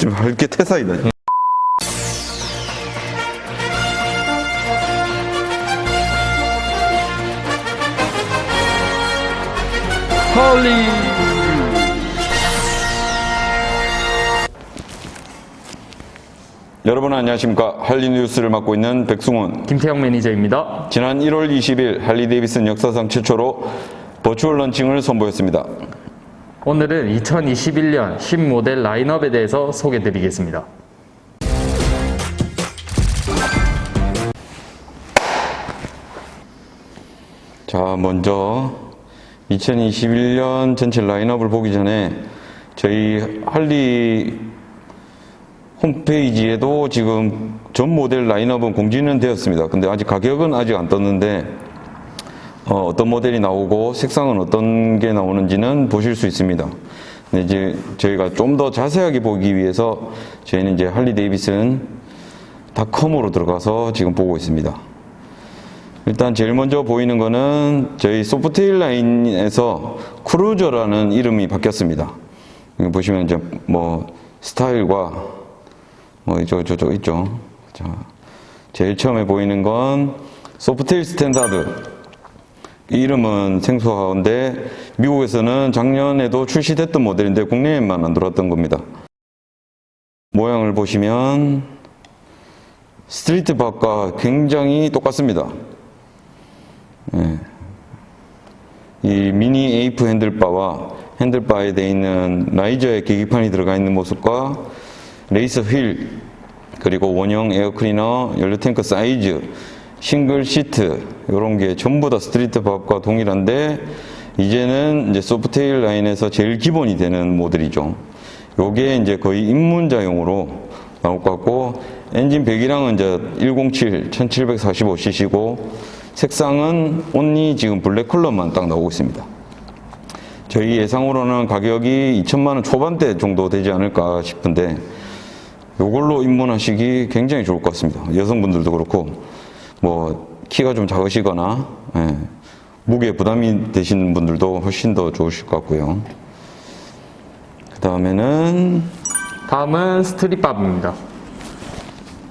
좀 할게 태사이다. 헐리 여러분 안녕하십니까 할리 뉴스를 맡고 있는 백승훈. 김태형 매니저입니다. 지난 1월 20일 할리 데이비슨 역사상 최초로 버추얼 런칭을 선보였습니다. 오늘은 2021년 신모델 라인업에 대해서 소개 드리겠습니다. 자, 먼저 2021년 전체 라인업을 보기 전에 저희 할리 홈페이지에도 지금 전 모델 라인업은 공지는 되었습니다. 근데 아직 가격은 아직 안 떴는데 어, 떤 모델이 나오고 색상은 어떤 게 나오는지는 보실 수 있습니다. 이제 저희가 좀 더 자세하게 보기 위해서 저희는 이제 할리 데이비슨 닷컴으로 들어가서 지금 보고 있습니다. 일단 제일 먼저 보이는 거는 저희 소프트웨어 라인에서 크루저라는 이름이 바뀌었습니다. 보시면 이제 뭐 스타일과 뭐 이쪽 저쪽 있죠. 자, 제일 처음에 보이는 건 소프트웨어 스탠다드. 이 이름은 생소한데 미국에서는 작년에도 출시됐던 모델인데 국내에만 안 들어왔던 겁니다. 모양을 보시면 스트리트 박과 굉장히 똑같습니다. 예. 이 미니 에이프 핸들바와 핸들바에 되어 있는 라이저의 계기판이 들어가 있는 모습과 레이서 휠 그리고 원형 에어 클리너 연료 탱크 사이즈 싱글 시트 이런 게 전부 다 스트리트 밥과 동일한데 이제는 이제 소프트웨어 라인에서 제일 기본이 되는 모델이죠. 요게 이제 거의 입문자용으로 나올 것 같고 엔진 배기량은 이제 107 1745cc고 색상은 온리 지금 블랙 컬러만 딱 나오고 있습니다. 저희 예상으로는 가격이 2천만 원 초반대 정도 되지 않을까 싶은데 이걸로 입문하시기 굉장히 좋을 것 같습니다. 여성분들도 그렇고 뭐 키가 좀 작으시거나 예, 무게 부담이 되시는 분들도 훨씬 더 좋으실 것 같고요. 그 다음에는 다음은 스트릿밥입니다.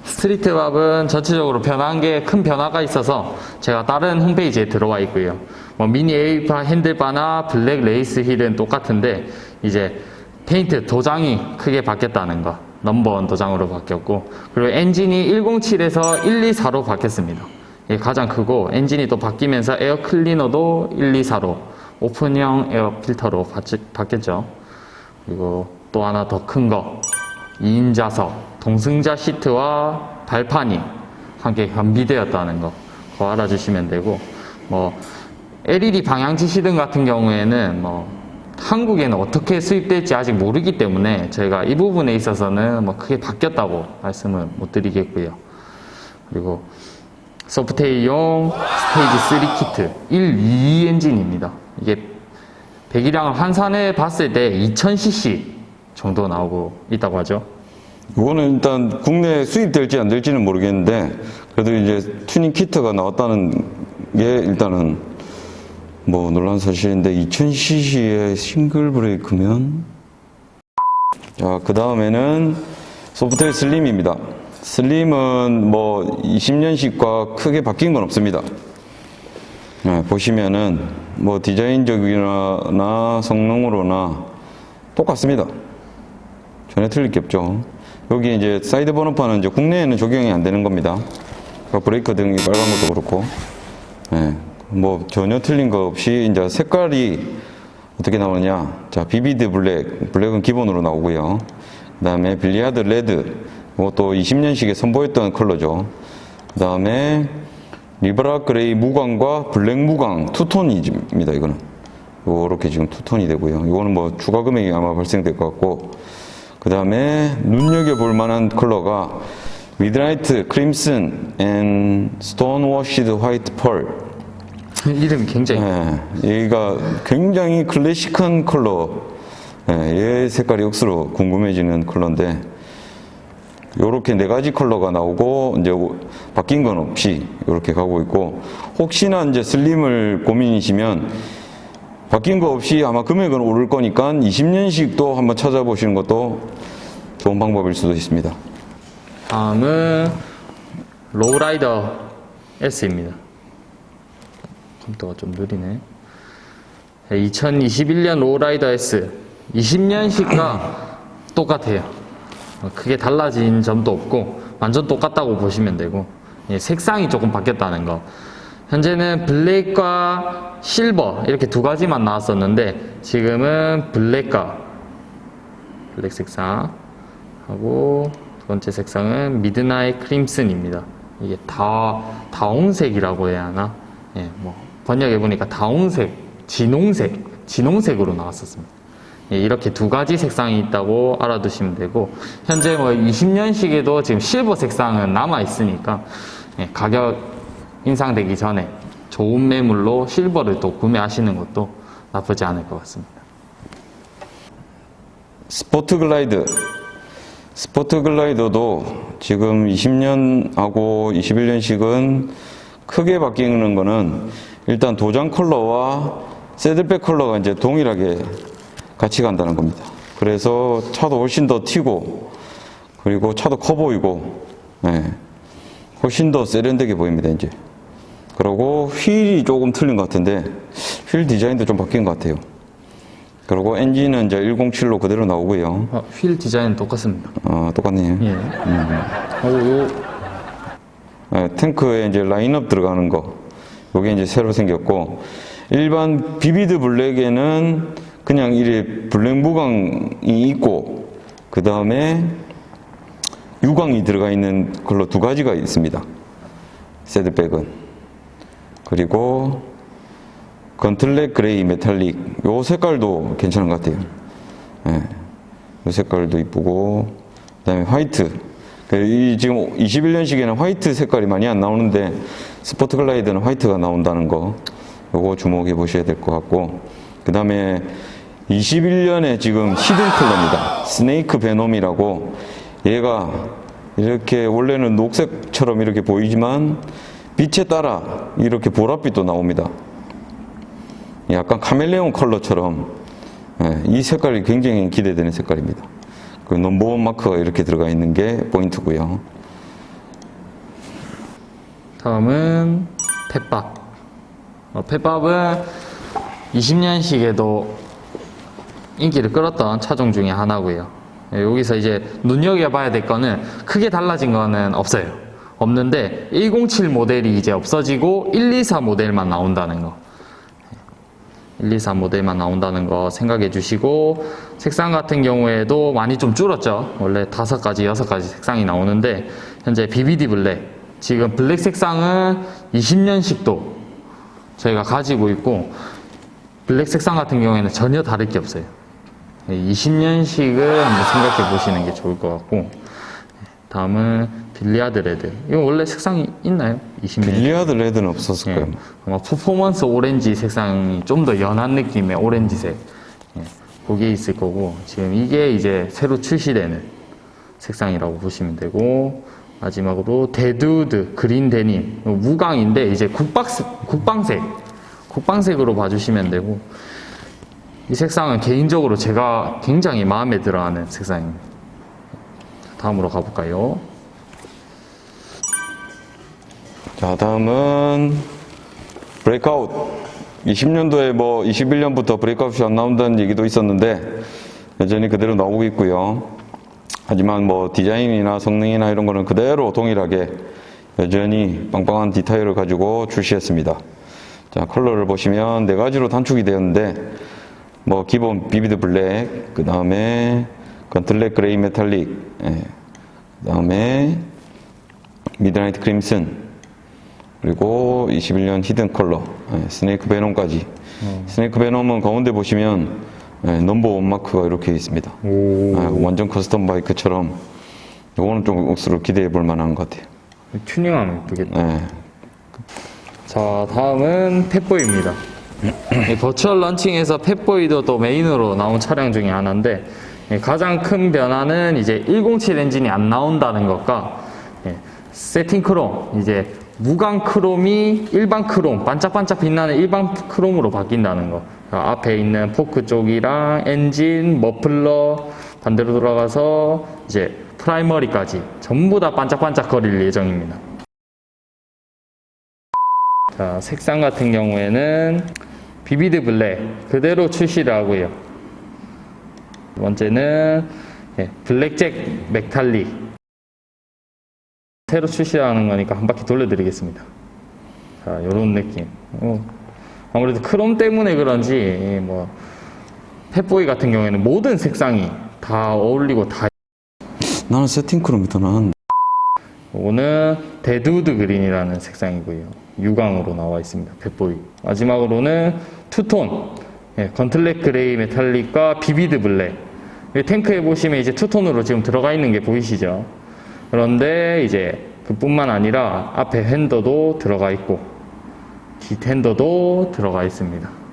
스트리트밥은 전체적으로 변한 게 큰 변화가 있어서 제가 다른 홈페이지에 들어와 있고요. 뭐 미니 에이파 핸들바나 블랙 레이스 힐은 똑같은데 이제 페인트 도장이 크게 바뀌었다는 거. 넘버원 도장으로 바뀌었고 그리고 엔진이 107에서 124로 바뀌었습니다. 이게 가장 크고 엔진이 또 바뀌면서 에어 클리너도 124로 오픈형 에어 필터로 바치- 바뀌었죠. 그리고 또 하나 더 큰 거. 2인 좌석, 동승자 시트와 발판이 함께 현비되었다는 거. 그거 알아주시면 되고, 뭐, LED 방향 지 시등 같은 경우에는 뭐, 한국에는 어떻게 수입될지 아직 모르기 때문에 저희가 이 부분에 있어서는 뭐 크게 바뀌었다고 말씀을 못 드리겠고요. 그리고 소프트웨어용 스테이지 3 키트 1, 2 엔진입니다. 이게 배기량을 환산해 봤을 때 2000cc 정도 나오고 있다고 하죠. 이거는 일단 국내에 수입될지 안 될지는 모르겠는데 그래도 이제 튜닝 키트가 나왔다는 게 일단은 뭐 놀란 사실인데 2000cc의 싱글 브레이크면 자 그 다음에는 소프트웨어 슬림입니다. 슬림은 뭐 20년식과 크게 바뀐 건 없습니다. 네, 보시면은 뭐 디자인적이나 성능으로나 똑같습니다. 전혀 틀릴 게 없죠. 여기 이제 사이드 번호판은 이제 국내에는 적용이 안 되는 겁니다. 브레이크 등이 빨간 것도 그렇고, 예, 뭐 전혀 틀린 거 없이 이제 색깔이 어떻게 나오느냐. 자, 비비드 블랙, 블랙은 기본으로 나오고요. 그 다음에 빌리아드 레드, 이것도 20년식에 선보였던 컬러죠. 그 다음에 리브라 그레이 무광과 블랙 무광 투톤입니다. 이거는 이렇게 지금 투톤이 되고요. 이거는 뭐 추가 금액이 아마 발생될 것 같고 그 다음에 눈여겨볼 만한 컬러가 미드나이트 크림슨 앤 스톤 워시드 화이트 펄 이름이 굉장히 예, 얘가 굉장히 클래식한 컬러 예, 얘 색깔이 억수로 궁금해지는 컬러인데 요렇게 네 가지 컬러가 나오고 이제 바뀐 건 없이 이렇게 가고 있고 혹시나 이제 슬림을 고민이시면 바뀐 거 없이 아마 금액은 오를 거니까 20년씩도 한번 찾아보시는 것도 좋은 방법일 수도 있습니다. 다음은 로우라이더 S입니다. 컴퓨터가 좀 느리네. 2021년 로우라이더 S 20년식과 똑같아요. 어, 크게 달라진 점도 없고 완전 똑같다고 보시면 되고 예, 색상이 조금 바뀌었다는 거. 현재는 블랙과 실버 이렇게 두 가지만 나왔었는데 지금은 블랙과 블랙 색상 하고 두 번째 색상은 미드나잇 크림슨입니다. 이게 다 다홍색이라고 해야 하나? 예, 뭐 번역해 보니까 다홍색, 진홍색, 진홍색으로 나왔었습니다. 예, 이렇게 두 가지 색상이 있다고 알아두시면 되고 현재 뭐 20년식에도 지금 실버 색상은 남아 있으니까 예, 가격 인상되기 전에 좋은 매물로 실버를 또 구매하시는 것도 나쁘지 않을 것 같습니다. 스포트 글라이드. 스포트 글라이더도 지금 20년하고 21년식은 크게 바뀌는 거는 일단 도장 컬러와 새들백 컬러가 이제 동일하게 같이 간다는 겁니다. 그래서 차도 훨씬 더 튀고 그리고 차도 커 보이고 예, 훨씬 더 세련되게 보입니다 이제. 그리고 휠이 조금 틀린 것 같은데 휠 디자인도 좀 바뀐 것 같아요. 그리고 엔진은 이제 107로 그대로 나오고요. 어, 휠 디자인 똑같습니다. 어, 똑같네요. 예. 오, 요, 예, 탱크에 이제 라인업 들어가는 거. 요게 이제 새로 생겼고, 일반 비비드 블랙에는 그냥 이래 블랙 무광이 있고, 그 다음에 유광이 들어가 있는 걸로 두 가지가 있습니다. 새드백은. 그리고 건틀렛 그레이 메탈릭. 요 색깔도 괜찮은 것 같아요. 예. 이 색깔도 이쁘고 그다음에 화이트. 그이 지금 21년식에는 화이트 색깔이 많이 안 나오는데 스포트 글라이드는 화이트가 나온다는 거. 요거 주목해 보셔야 될 것 같고 그 다음에 21년에 지금 히든 컬러입니다. 스네이크 베놈이라고 얘가 이렇게 원래는 녹색처럼 이렇게 보이지만 빛에 따라 이렇게 보랏빛도 나옵니다. 약간 카멜레온 컬러처럼 예, 이 색깔이 굉장히 기대되는 색깔입니다. 그 넘버원 마크가 이렇게 들어가 있는 게 포인트고요. 다음은 펫밥. 어, 펫밥은 20년식에도 인기를 끌었던 차종 중에 하나고요. 예, 여기서 이제 눈여겨봐야 될 거는 크게 달라진 거는 없어요. 없는데 107 모델이 이제 없어지고 124 모델만 나온다는 거. 124 모델만 나온다는 거 생각해 주시고 색상 같은 경우에도 많이 좀 줄었죠. 원래 다섯 가지, 여섯 가지 색상이 나오는데 현재 BBD 블랙 지금 블랙 색상은 20년식도 저희가 가지고 있고 블랙 색상 같은 경우에는 전혀 다를 게 없어요. 20년식을 한번 생각해 보시는 게 좋을 것 같고 다음은 빌리아드 레드 이거 원래 색상이 있나요? 20년 빌리아드 레드는 없었을 예, 거예요. 아마 퍼포먼스 오렌지 색상이 좀 더 연한 느낌의 오렌지색. 예, 그게 있을 거고 지금 이게 이제 새로 출시되는 색상이라고 보시면 되고 마지막으로 데드우드 그린 데님. 무광인데 이제 국박색, 국방색. 국방색으로 봐주시면 되고 이 색상은 개인적으로 제가 굉장히 마음에 들어하는 색상입니다. 다음으로 가볼까요? 자, 다음은 브레이크아웃. 20년도에 뭐 21년부터 브레이크아웃이 안 나온다는 얘기도 있었는데 여전히 그대로 나오고 있고요. 하지만 뭐 디자인이나 성능이나 이런 거는 그대로 동일하게 여전히 빵빵한 디테일을 가지고 출시했습니다. 자, 컬러를 보시면 네 가지로 단축이 되었는데 뭐 기본 비비드 블랙, 그 다음에 건틀렛 그레이 메탈릭, 예. 그 다음에 미드나이트 크림슨, 그리고 21년 히든 컬러, 예, 스네이크 베놈까지. 스네이크 베놈은 가운데 보시면 예, 넘버 원 마크가 이렇게 있습니다. 예, 완전 커스텀 바이크처럼 이거는 좀 억수로 기대해 볼 만한 것 같아요. 튜닝하면 예쁘겠다 예, 자, 다음은 펫보이입니다. 이 버추얼 런칭에서 펫보이도 또 메인으로 나온 차량 중에 하나인데 예, 가장 큰 변화는 이제 107 엔진이 안 나온다는 것과 예, 세팅 크롬 이제 무광 크롬이 일반 크롬 반짝반짝 빛나는 일반 크롬으로 바뀐다는 거. 그러니까 앞에 있는 포크 쪽이랑 엔진, 머플러, 반대로 돌아가서 이제 프라이머리까지 전부 다 반짝반짝 거릴 예정입니다. 자, 색상 같은 경우에는 비비드 블랙 그대로 출시를 하고요. 두 번째는 예, 블랙잭 맥탈릭 새로 출시하는 거니까 한 바퀴 돌려드리겠습니다. 자, 요런 느낌. 어, 아무래도 크롬 때문에 그런지 예, 뭐 펫보이 같은 경우에는 모든 색상이 다 어울리고 다 나는 세팅 크롬이 더 나은. 이거는 데드우드 그린이라는 색상이고요. 유광으로 나와 있습니다. 펫보이. 마지막으로는 투톤. 예, 건틀렛 그레이 메탈릭과 비비드 블랙. 이 탱크에 보시면 이제 투톤으로 지금 들어가 있는 게 보이시죠? 그런데 이제 그뿐만 아니라 앞에 핸더도 들어가 있고, 뒷 핸더도 들어가 있습니다.